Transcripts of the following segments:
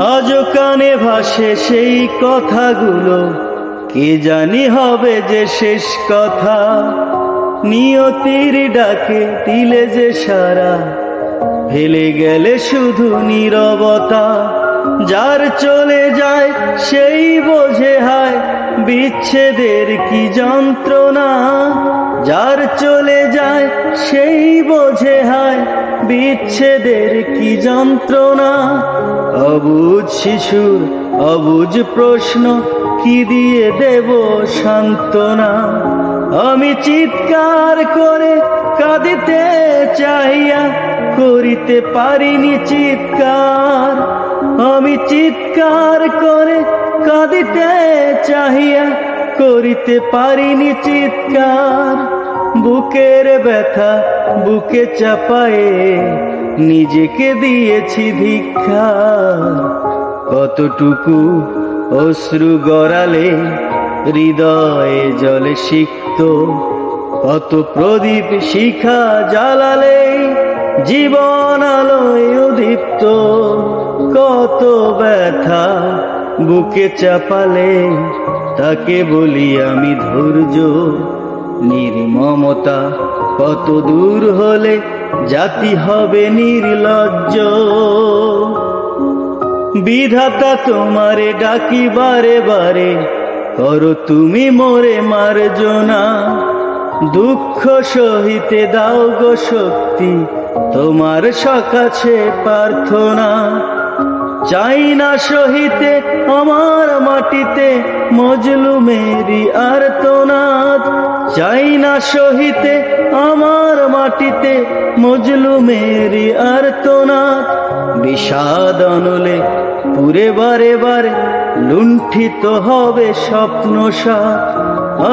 আজও কানে ভাসে সেই কথাগুলো। কে জানি হবে যে শেষ কথা? নিয়তির ডাকে দিলে যে সারা। ফেলে গেলে শুধু নীরবতা। যার চলে যায় সেই বোঝে হায়, বিচ্ছেদের কি যন্ত্রণা? যার চলে যায় সেই বোঝে হায় বিচ্ছেদের কি যন্ত্রণা? অবুজ শিশুর অবুজ প্রশ্ন, কি দিয়ে দেব সান্ত্বনা? আমি চিৎকার করে কাঁদিতে চাইয়া করিতে পারিনি চিৎকার। আমি চিৎকার করে কাঁদিতে চাহিয়া করিতে পারিনি চিৎকার। বুকের ব্যথা বুকে চাপায়ে নিজেকে দিয়েছি ধিক্ষার কতটুকু অশ্রু গড়ালে হৃদয়ে জলে সিক্ত, কত প্রদীপ শিখা জ্বালালে জীবন আলোয় উদীপ্ত, কত ব্যথা বুকে চাপালে তাকে বলি আমি ধৈর্য। নির্মমতা কত দূর হলে জাতি হবে নির্লজ্জ। বিধাতা তোমারে ডাকি বারে বারে করো তুমি মোরে মারজনা। দুঃখ সহিতে দাও গো শক্তি, তোমার সকাছে প্রার্থনা। চাই না সহিতে আমার মাটিতে মজলু মেরি আর্তনাদ। চাই না সহিতে আমার মাটিতে মজলু মেরি আর্তনাদ। বিষাদ অনলে পুরে বারে বারে লুণ্ঠিত হবে স্বপ্ন সাপ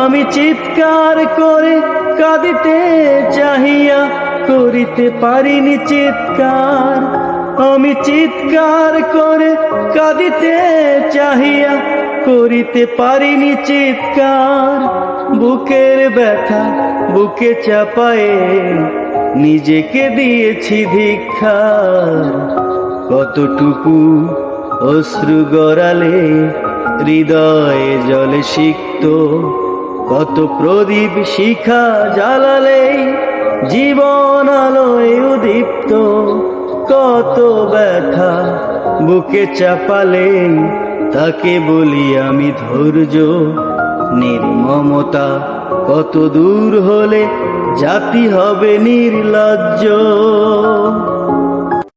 আমি চিৎকার করে কাঁদিতে চাহিয়া করিতে পারিনি চিৎকার। আমি চিৎকার করে কাঁদিতে চাহিয়া করিতে পারিনি চিৎকার। বুকের ব্যথা বুকে চাপায়ে নিজেকে দিয়েছি ধিক্ষার কতটুকু অশ্রু গড়ালে হৃদয়ে জলে সিক্ত, কত প্রদীপ শিখা জ্বালালে জীবন আলোয় উদীপ্ত। কত ব্যথা বুকে চাপালে, তাকে বলি আমি ধৈর্য। নির্মমতা কত দূর হলে জাতি হবে নির্লজ্জ।